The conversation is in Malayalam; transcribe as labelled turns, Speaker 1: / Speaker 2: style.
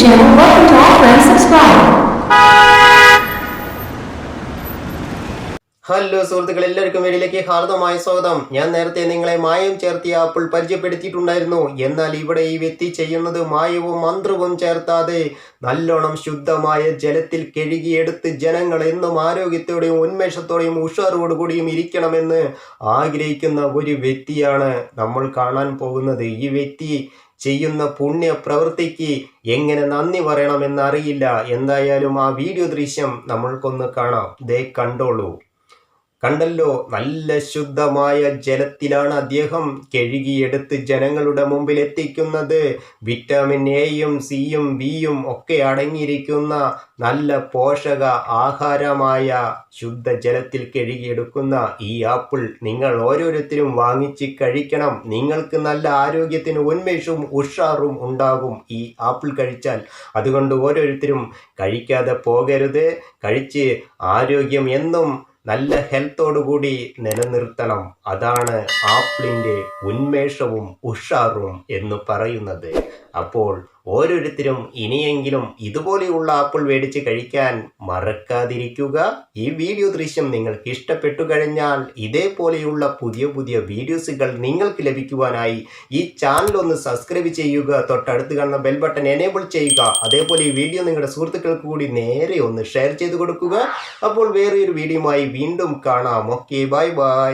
Speaker 1: de
Speaker 2: ഹലോ സുഹൃത്തുക്കൾ എല്ലാവർക്കും വീഡിയോയിലേക്ക് ഹാർദമായ സ്വാഗതം. ഞാൻ നേരത്തെ നിങ്ങളെ മായം ചേർത്തിയ ആപ്പിൾ പരിചയപ്പെടുത്തിയിട്ടുണ്ടായിരുന്നു. എന്നാൽ ഇവിടെ ഈ വ്യക്തി ചെയ്യുന്നത് മായവും മന്ത്രവും ചേർത്താതെ നല്ലോണം ശുദ്ധമായ ജലത്തിൽ കഴുകിയെടുത്ത് ജനങ്ങൾ എന്നും ആരോഗ്യത്തോടെയും ഉന്മേഷത്തോടെയും ഉഷാറോടുകൂടിയും ഇരിക്കണമെന്ന് ആഗ്രഹിക്കുന്ന ഒരു വ്യക്തിയാണ് നമ്മൾ കാണാൻ പോകുന്നത്. ഈ വ്യക്തി ചെയ്യുന്ന പുണ്യ പ്രവൃത്തിക്ക് എങ്ങനെ നന്ദി പറയണമെന്ന് അറിയില്ല. എന്തായാലും ആ വീഡിയോ ദൃശ്യം നമ്മൾക്കൊന്ന് കാണാം. ദേ കണ്ടോളൂ. കണ്ടല്ലോ നല്ല ശുദ്ധമായ ജലത്തിലാണ് അദ്ദേഹം കഴുകിയെടുത്ത് ജനങ്ങളുടെ മുമ്പിൽ എത്തിക്കുന്നത്. വിറ്റാമിൻ എയും സിയും ബിയും ഒക്കെ അടങ്ങിയിരിക്കുന്ന നല്ല പോഷക ആഹാരമായ ശുദ്ധജലത്തിൽ കഴുകിയെടുക്കുന്ന ഈ ആപ്പിൾ നിങ്ങൾ ഓരോരുത്തരും വാങ്ങിച്ച് കഴിക്കണം. നിങ്ങൾക്ക് നല്ല ആരോഗ്യത്തിന് ഉന്മേഷവും ഉഷാറും ഉണ്ടാകും ഈ ആപ്പിൾ കഴിച്ചാൽ. അതുകൊണ്ട് ഓരോരുത്തരും കഴിക്കാതെ പോകരുത്. കഴിച്ച് ആരോഗ്യം എന്നും നല്ല ഹെൽത്തോടുകൂടി നിലനിർത്തണം. അതാണ് ആപ്പിളിന്റെ ഉന്മേഷവും ഉഷാറും എന്ന് പറയുന്നത്. അപ്പോൾ ഓരോരുത്തരും ഇനിയെങ്കിലും ഇതുപോലെയുള്ള ആപ്പിൾ മേടിച്ച് കഴിക്കാൻ മറക്കാതിരിക്കുക. ഈ വീഡിയോ ദൃശ്യം നിങ്ങൾക്ക് ഇഷ്ടപ്പെട്ടു കഴിഞ്ഞാൽ ഇതേപോലെയുള്ള പുതിയ പുതിയ വീഡിയോസുകൾ നിങ്ങൾക്ക് ലഭിക്കുവാനായി ഈ ചാനൽ ഒന്ന് സബ്സ്ക്രൈബ് ചെയ്യുക തൊട്ടടുത്ത് കാണുന്ന ബെൽ ബട്ടൺ എനേബിൾ ചെയ്യുക. അതേപോലെ ഈ വീഡിയോ നിങ്ങളുടെ സുഹൃത്തുക്കൾക്ക് കൂടി നേരെ ഒന്ന് ഷെയർ ചെയ്ത് കൊടുക്കുക. അപ്പോൾ വേറെ ഒരു വീഡിയോയുമായി വീണ്ടും കാണാം. Okay bye bye